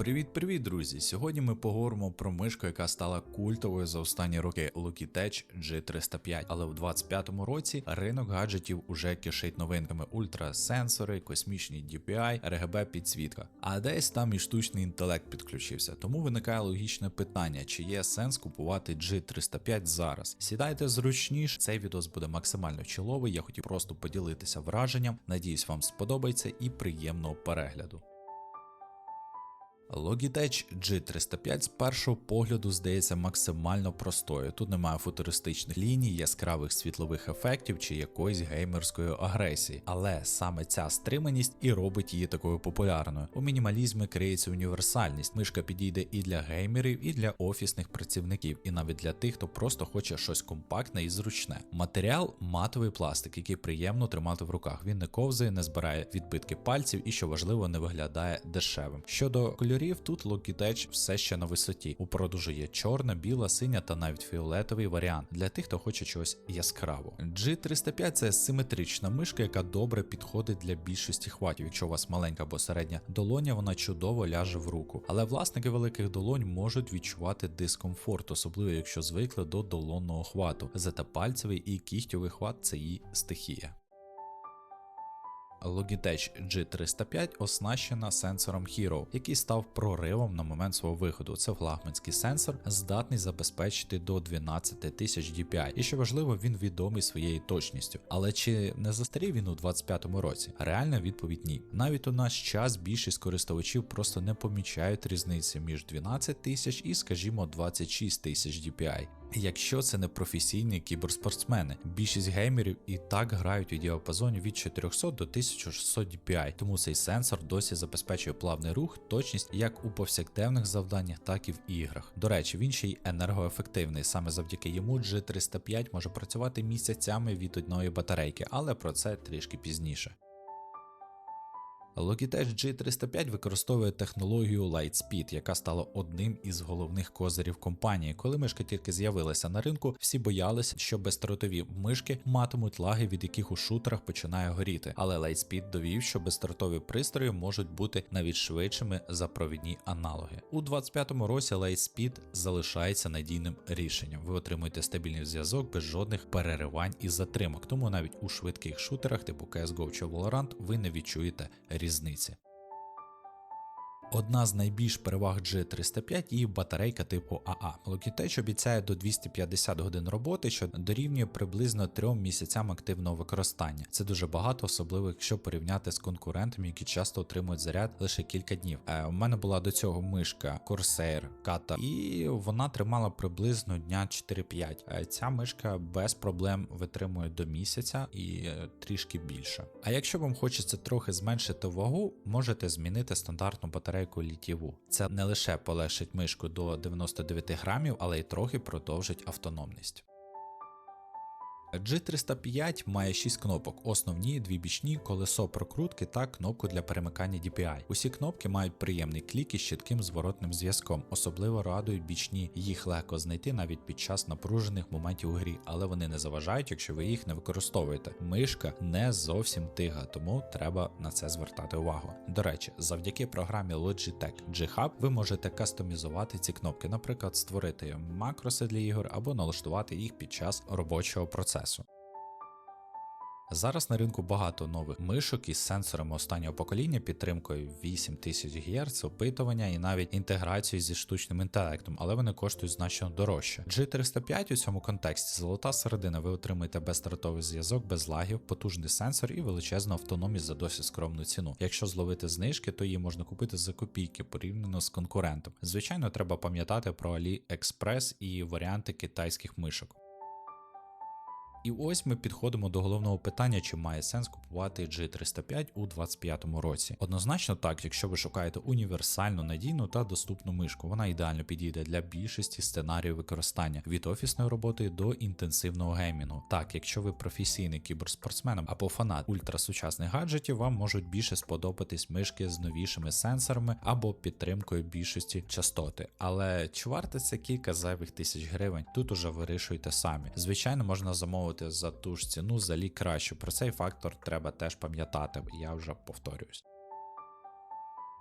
Привіт-привіт, друзі! Сьогодні ми поговоримо про мишку, яка стала культовою за останні роки Logitech G305. Але в 25-му році ринок гаджетів уже кишить новинками: ультрасенсори, космічні DPI, RGB підсвітка. А десь там і штучний інтелект підключився. Тому виникає логічне питання: чи є сенс купувати G305 зараз? Сідайте зручніше, цей відос буде максимально чоловий. Я хотів просто поділитися враженням. Надіюсь, вам сподобається і приємного перегляду. Logitech G305 з першого погляду здається максимально простою. Тут немає футуристичних ліній, яскравих світлових ефектів чи якоїсь геймерської агресії. Але саме ця стриманість і робить її такою популярною. У мінімалізмі криється універсальність. Мишка підійде і для геймерів, і для офісних працівників, і навіть для тих, хто просто хоче щось компактне і зручне. Матеріал матовий пластик, який приємно тримати в руках. Він не ковзає, не збирає відбитки пальців і, що важливо, не виглядає дешевим. Щодо кольорів, тут Logitech все ще на висоті. У продажу є чорна, біла, синя та навіть фіолетовий варіант для тих, хто хоче чогось яскравого. G305 це симетрична мишка, яка добре підходить для більшості хватів. Якщо у вас маленька або середня долоня, вона чудово ляже в руку. Але власники великих долонь можуть відчувати дискомфорт, особливо якщо звикли до долонного хвату. Зате пальцевий і кігтєвий хват це її стихія. Logitech G305 оснащена сенсором Hero, який став проривом на момент свого виходу. Це флагманський сенсор, здатний забезпечити до 12 тисяч DPI. І що важливо, він відомий своєю точністю. Але чи не застарів він у 25-му році? Реальна відповідь ні. Навіть у наш час більшість користувачів просто не помічають різниці між 12 тисяч і, скажімо, 26 тисяч DPI. Якщо це не професійні кіберспортсмени, більшість геймерів і так грають у діапазоні від 400 до 1600 DPI, тому цей сенсор досі забезпечує плавний рух, точність як у повсякденних завданнях, так і в іграх. До речі, він ще й енергоефективний. Саме завдяки йому G305 може працювати місяцями від одної батарейки, але про це трішки пізніше. Logitech G305 використовує технологію Lightspeed, яка стала одним із головних козирів компанії. Коли мишка тільки з'явилася на ринку, всі боялися, що безстротові мишки матимуть лаги, від яких у шутерах починає горіти. Але Lightspeed довів, що безстротові пристрої можуть бути навіть швидшими за провідні аналоги. У 25-му році Lightspeed залишається надійним рішенням. Ви отримуєте стабільний зв'язок без жодних переривань і затримок. Тому навіть у швидких шутерах, типу CSGO чи Valorant, ви не відчуєте різниці. Одна з найбільш переваг G305 її батарейка типу AA. Logitech обіцяє до 250 годин роботи, що дорівнює приблизно 3 місяцям активного використання. Це дуже багато, особливо якщо порівняти з конкурентами, які часто отримують заряд лише кілька днів. Е, у мене була до цього мишка Corsair Kata, і вона тримала приблизно дня 4-5. Е, ця мишка без проблем витримує до місяця і е, трішки більше. А якщо вам хочеться трохи зменшити вагу, можете змінити стандартну батарейку батарейку літєву. Це не лише полегшить мишку до 99 грамів, але й трохи продовжить автономність. G305 має 6 кнопок: основні, дві бічні, колесо прокрутки та кнопку для перемикання DPI. Усі кнопки мають приємний клік із чітким зворотним зв'язком, особливо радують бічні, їх легко знайти навіть під час напружених моментів у грі, але вони не заважають, якщо ви їх не використовуєте. Мишка не зовсім тига, тому треба на це звертати увагу. До речі, завдяки програмі Logitech G-Hub ви можете кастомізувати ці кнопки, наприклад, створити макроси для ігор або налаштувати їх під час робочого процесу. Зараз на ринку багато нових мишок із сенсорами останнього покоління, підтримкою 8000 Гц, опитування і навіть інтеграцією зі штучним інтелектом, але вони коштують значно дорожче. G305 у цьому контексті золота середина, ви отримаєте безстартовий зв'язок, без лагів, потужний сенсор і величезну автономність за досить скромну ціну. Якщо зловити знижки, то її можна купити за копійки порівняно з конкурентом. Звичайно, треба пам'ятати про AliExpress і варіанти китайських мишок. І ось ми підходимо до головного питання, чи має сенс купувати G305 у 2025 році. Однозначно так, якщо ви шукаєте універсальну, надійну та доступну мишку, вона ідеально підійде для більшості сценаріїв використання від офісної роботи до інтенсивного геймінгу. Так, якщо ви професійний кіберспортсмен або фанат ультрасучасних гаджетів, вам можуть більше сподобатись мишки з новішими сенсорами або підтримкою більшості частоти. Але чи варто це кілька зайвих тисяч гривень? Тут уже вирішуйте самі. Звичайно, можна замовити замовити за ту ж ціну за лік краще. Про цей фактор треба теж пам'ятати, я вже повторююсь.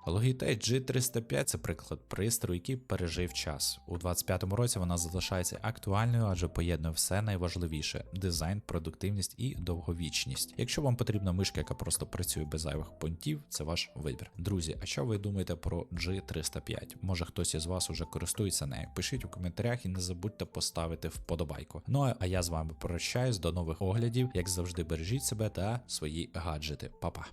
Logitech G305 це приклад пристрою, який пережив час. У 25-му році вона залишається актуальною, адже поєднує все найважливіше: дизайн, продуктивність і довговічність. Якщо вам потрібна мишка, яка просто працює без зайвих понтів, це ваш вибір. Друзі, а що ви думаєте про G305? Може хтось із вас уже користується нею? Пишіть у коментарях і не забудьте поставити вподобайку. Ну а я з вами прощаюсь до нових оглядів. Як завжди, бережіть себе та свої гаджети. Па-па.